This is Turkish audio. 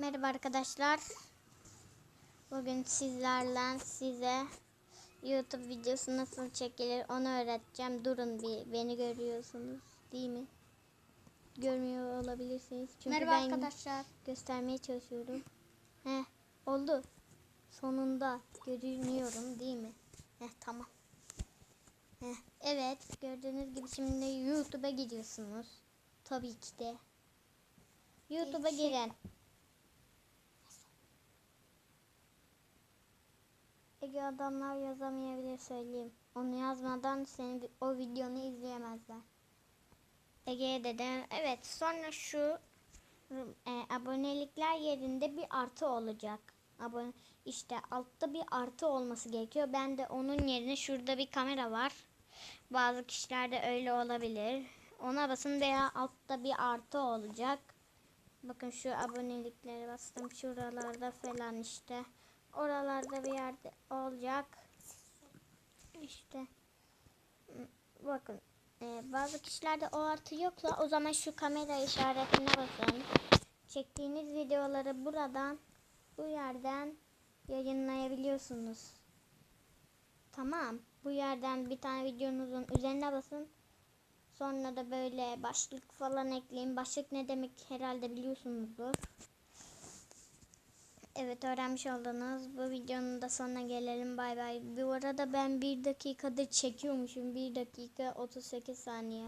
Merhaba arkadaşlar. Bugün sizlerle size YouTube videosu nasıl çekilir onu öğreteceğim. Durun bir beni görüyorsunuz değil mi? Görmüyor olabilirsiniz. Çünkü Merhaba ben arkadaşlar. göstermeye çalışıyorum. Heh, oldu. Sonunda görünüyorum değil mi? Heh, tamam. Heh, evet gördüğünüz gibi şimdi YouTube'a gidiyorsunuz. Tabii ki de. YouTube'a Peki. Ege adamlar yazamayabilir söyleyeyim. Onu yazmadan senin o videonu izleyemezler. Ege'ye dedim. Evet sonra şu e, abonelikler yerinde bir artı olacak. Abone işte altta bir artı olması gerekiyor. Ben de onun yerine şurada bir kamera var. Bazı kişilerde öyle olabilir. Ona basın veya altta bir artı olacak. Bakın şu aboneliklere bastım. Şuralarda falan işte. Oralarda bir yerde olacak. İşte. Bakın. e, bazı kişilerde o artı yoksa o zaman şu kamera işaretine basın. Çektiğiniz videoları buradan bu yerden yayınlayabiliyorsunuz. Tamam. Bu yerden bir tane videonuzun üzerine basın. Sonra da böyle başlık falan ekleyin. Başlık ne demek herhalde biliyorsunuzdur. Evet öğrenmiş oldunuz. Bu videonun da sonuna gelelim. Bay bay. Bu arada ben bir dakikadır çekiyormuşum. 1 dakika 38 saniye.